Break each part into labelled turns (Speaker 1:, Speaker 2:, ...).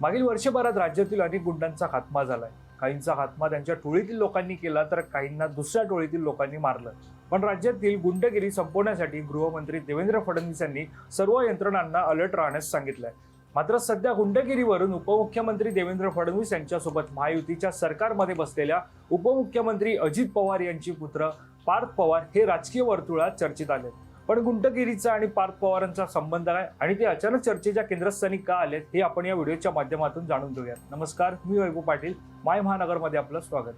Speaker 1: मागील वर्षभरात राज्यातील अनेक गुंडांचा खात्मा झालाय. काहींचा खात्मा त्यांच्या टोळीतील लोकांनी केला तर काहींना दुसऱ्या टोळीतील लोकांनी मारलं. पण राज्यातील गुंडगिरी संपवण्यासाठी गृहमंत्री देवेंद्र फडणवीस यांनी सर्व यंत्रणांना अलर्ट राहण्यास सांगितलंय. मात्र सध्या गुंडगिरीवरून उपमुख्यमंत्री देवेंद्र फडणवीस यांच्यासोबत महायुतीच्या सरकारमध्ये बसलेल्या उपमुख्यमंत्री अजित पवार यांची पुत्र पार्थ पवार हे राजकीय वर्तुळात चर्चेत आले पण गुंडगिरीचा आणि पार्थ पवारांचा संबंध आहे आणि ते अचानक चर्चेच्या केंद्रस्थानी का आलेत हे आपण या व्हिडिओच्या माध्यमातून जाणून घेऊयात. नमस्कार मी वैभव पाटील. माय महानगरमध्ये आपलं स्वागत.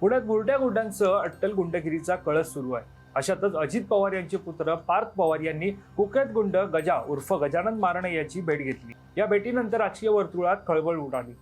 Speaker 1: पुण्यात बुरट्या गुंडांसह अट्टल गुंडगिरीचा कळस सुरू आहे. अशातच अजित पवार यांचे पुत्र पार्थ पवार यांनी कुख्यात गुंड गजा उर्फ गजानन मारणे याची भेट घेतली. या भेटीनंतर राजकीय वर्तुळात खळबळ उडाली.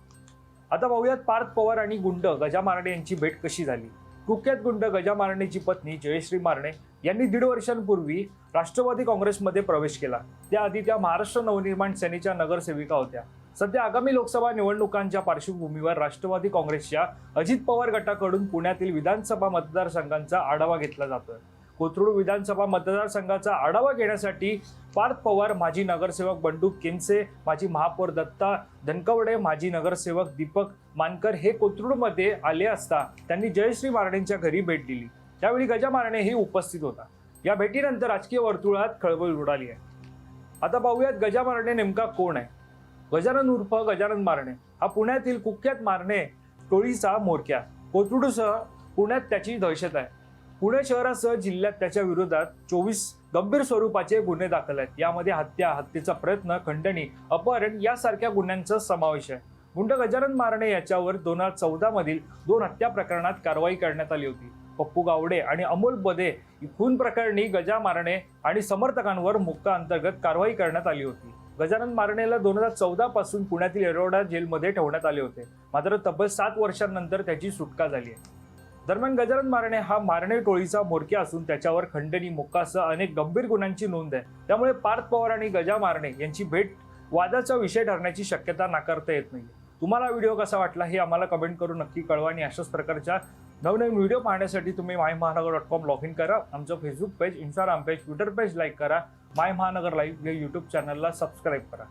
Speaker 1: आता पाहूयात पार्थ पवार आणि गुंड गजा मारणे यांची भेट कशी झाली? कुख्यात गुंड गजा मारणेची पत्नी जयश्री मारणे यांनी दीड वर्षांपूर्वी राष्ट्रवादी काँग्रेसमध्ये प्रवेश केला. त्याआधी त्या महाराष्ट्र नवनिर्माण सेनेच्या नगरसेविका होत्या. सध्या आगामी लोकसभा निवडणुकांच्या पार्श्वभूमीवर राष्ट्रवादी काँग्रेसच्या अजित पवार गटाकडून पुण्यातील विधानसभा मतदारसंघांचा आढावा घेतला जातोय. कोथरूड विधानसभा मतदारसंघाचा आढावा घेण्यासाठी पार्थ पवार माजी नगरसेवक बंडू केनसे माजी महापौर दत्ता धनकवडे माजी नगरसेवक दीपक मानकर हे कोथरूडमध्ये आले असता त्यांनी जयश्री मारणेंच्या घरी भेट दिली. त्यावेळी गजा ही उपस्थित होता. या भेटीनंतर राजकीय वर्तुळात खळबळ उडाली आहे. आता पाहूयात गजा मारणे नेमका कोण आहे? गजानन उर्फ गजानन मारणे. हा पुण्यातील कुख्यात मारणे टोळीचा मोरक्या. कोथरूडसह पुण्यात त्याची दहशत आहे. पुणे शहरासह जिल्ह्यात त्याच्या विरोधात चोवीस गंभीर स्वरूपाचे गुन्हे दाखल आहेत. यामध्ये हत्या हत्येचा प्रयत्न खंडणी अपहरण यासारख्या गुन्ह्यांचा समावेश आहे. गुंड गजानन मारणे याच्यावर दोन हजार चौदा मधील दोन हत्या प्रकरणात कारवाई करण्यात आली होती. पप्पू गावडे आणि अमोल बदे खून प्रकरणी गजा मारणे आणि समर्थकांवर मुक्का अंतर्गत कारवाई करण्यात आली होती. गजानन मारणेला दोन हजार चौदा पासून पुण्यातील येरोडा जेलमध्ये ठेवण्यात आले होते. मात्र तब्बल सात वर्षांनंतर त्याची सुटका झाली आहे. दरम्यान गजानन मारणे हा मारणे टोळीचा मोरक्या असून त्याच्यावर खंडणी मुक्कासह अनेक गंभीर गुन्ह्यांची नोंद आहे. त्यामुळे पार्थ पवार आणि गजा मारणे यांची भेट वादाचा विषय ठरण्याची शक्यता नाकारता येत नाही तुम्हाला व्हिडिओ कसा वाटला हे आम्हाला कमेंट करून नक्की कळवा आणि अशाच प्रकारच्या नवनवीन व्हिडिओ पाहण्यासाठी तुम्ही माय महानगर डॉट कॉम लॉग इन करा. आमचं Facebook page Instagram page Twitter page like करा. माय महानगर लाईव्ह या यूट्यूब चॅनलला सबस्क्राईब करा.